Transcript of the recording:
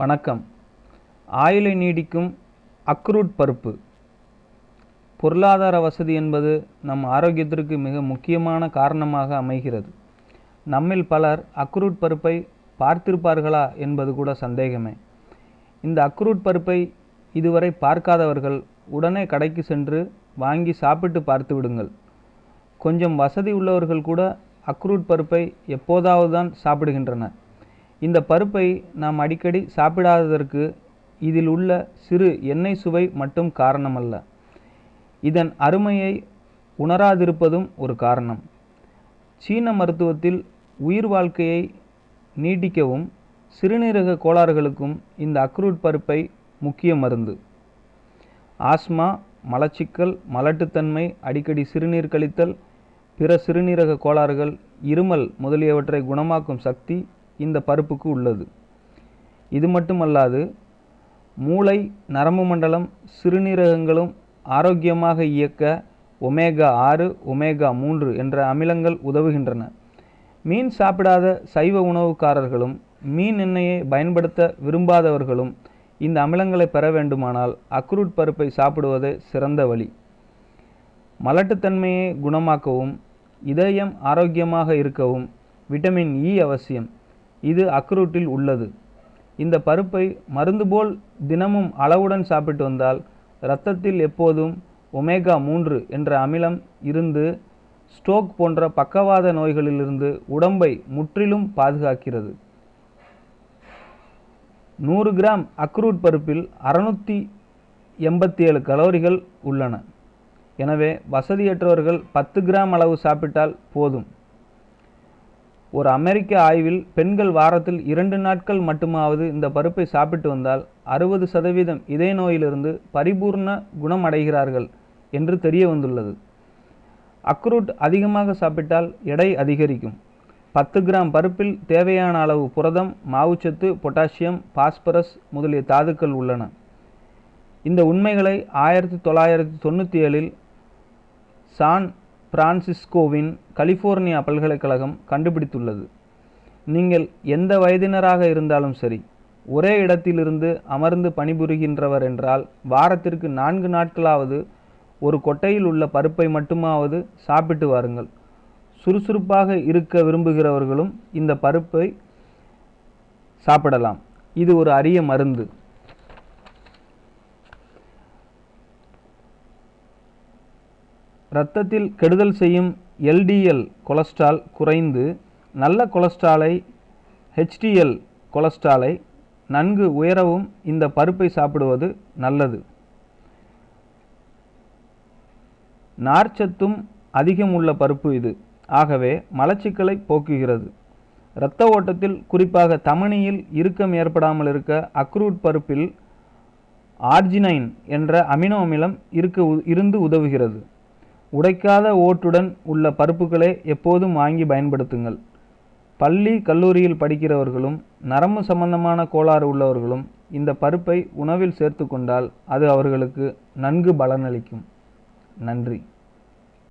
வணக்கம். ஆயுளை நீடிக்கும் அக்ரூட் பருப்பு. பொருளாதார வசதி என்பது நம் ஆரோக்கியத்திற்கு மிக முக்கியமான காரணமாக அமைகிறது. நம்மில் பலர் அக்ரூட் பருப்பை பார்த்திருப்பார்களா என்பது கூட சந்தேகமே. இந்த அக்ரூட் பருப்பை இதுவரை பார்க்காதவர்கள் உடனே கடைக்கு சென்று வாங்கி சாப்பிட்டு பார்த்து விடுங்கள். கொஞ்சம் வசதி உள்ளவர்கள் கூட அக்ரூட் பருப்பை எப்போதாவது தான் சாப்பிடுகின்றனர். இந்த பருப்பை நாம் அடிக்கடி சாப்பிடாததற்கு இதில் உள்ள சிறு எண்ணெய் சுவை மட்டும் காரணமல்ல. இதன் அருமையை உணராதிருப்பதும் ஒரு காரணம். சீன மருத்துவத்தில் உயிர் வாழ்க்கையை நீட்டிக்கவும் சிறுநீரக கோளாறுகளுக்கும் இந்த அக்ரூட் பருப்பை முக்கிய மருந்து. ஆஸ்மா மலச்சிக்கல் மலட்டுத்தன்மை அடிக்கடி சிறுநீர் கழித்தல் பிற சிறுநீரக கோளாறுகள் இருமல் முதலியவற்றை குணமாக்கும் சக்தி இந்த பருப்புக்கு உள்ளது. இது மட்டுமல்லாது மூளை நரம்பு மண்டலம் சிறுநீரகங்களும் ஆரோக்கியமாக இயக்க ஒமேகா ஆறு ஒமேகா மூன்று என்ற அமிலங்கள் உதவுகின்றன. மீன் சாப்பிடாத சைவ உணவுக்காரர்களும் மீன் எண்ணெயை பயன்படுத்த விரும்பாதவர்களும் இந்த அமிலங்களை பெற வேண்டுமானால் அக்ரூட் பருப்பை சாப்பிடுவதே சிறந்த வழி. மலட்டுத்தன்மையை குணமாக்கவும் இதயம் ஆரோக்கியமாக இருக்கவும் விட்டமின் இ அவசியம். இது அக்ரூட்டில் உள்ளது. இந்த பருப்பை மருந்து போல் தினமும் அளவுடன் சாப்பிட்டு வந்தால் இரத்தத்தில் எப்போதும் ஒமேகா மூன்று என்ற அமிலம் இருந்து ஸ்ட்ரோக் போன்ற பக்கவாத நோய்களிலிருந்து உடம்பை முற்றிலும் பாதுகாக்கிறது. நூறு கிராம் அக்ரூட் பருப்பில் அறுநூற்றி எண்பத்தி ஏழு கலோரிகள் உள்ளன. எனவே வசதியற்றவர்கள் பத்து கிராம் அளவு சாப்பிட்டால் போதும். ஒரு அமெரிக்க ஆய்வில் பெண்கள் வாரத்தில் இரண்டு நாட்கள் மட்டுமாவது இந்த பருப்பை சாப்பிட்டு வந்தால் அறுபது சதவீதம் இதய நோயிலிருந்து பரிபூர்ண குணமடைகிறார்கள் என்று தெரிய வந்துள்ளது. அக்ரூட் அதிகமாக சாப்பிட்டால் எடை அதிகரிக்கும். பத்து கிராம் பருப்பில் தேவையான அளவு புரதம் மாவுச்சத்து பொட்டாசியம் பாஸ்பரஸ் முதலிய தாதுக்கள் உள்ளன. இந்த உண்மைகளை ஆயிரத்தி தொள்ளாயிரத்தி தொண்ணூற்றி ஏழில் சான் பிரான்சிஸ்கோவின் கலிஃபோர்னியா பல்கலைக்கழகம் கண்டுபிடித்துள்ளது. நீங்கள் எந்த வயதினராக இருந்தாலும் சரி ஒரே இடத்திலிருந்து அமர்ந்து பணிபுரிகின்றவர் என்றால் வாரத்திற்கு நான்கு நாட்களாவது ஒரு கொட்டையில் உள்ள பருப்பை மட்டுமாவது சாப்பிட்டு வாருங்கள். சுறுசுறுப்பாக இருக்க விரும்புகிறவர்களும் இந்த பருப்பை சாப்பிடலாம். இது ஒரு அரிய மருந்து. இரத்தத்தில் கெடுதல் செய்யும் எல்டிஎல் கொலஸ்ட்ரால் குறைந்து நல்ல கொலஸ்ட்ராலை ஹெச்டிஎல் கொலஸ்ட்ராலை நன்கு உயரவும் இந்த பருப்பை சாப்பிடுவது நல்லது. நார்ச்சத்தும் அதிகம் உள்ள பருப்பு இது. ஆகவே மலச்சிக்கலை போக்குகிறது. இரத்த ஓட்டத்தில் குறிப்பாக தமனியில் இறுக்கம் ஏற்படாமல் இருக்க அக்ரூட் பருப்பில் ஆர்ஜினைன் என்ற அமினோ அமிலம் இருக்க இருந்து உதவுகிறது. உடைக்காத ஓட்டுடன் உள்ள பருப்புகளை எப்போதும் வாங்கி பயன்படுத்துங்கள். பள்ளி கல்லூரியில் படிக்கிறவர்களும் நரம்பு சம்பந்தமான கோளாறு உள்ளவர்களும் இந்த பருப்பை உணவில் சேர்த்து கொண்டால் அது அவர்களுக்கு நன்கு பலனளிக்கும். நன்றி.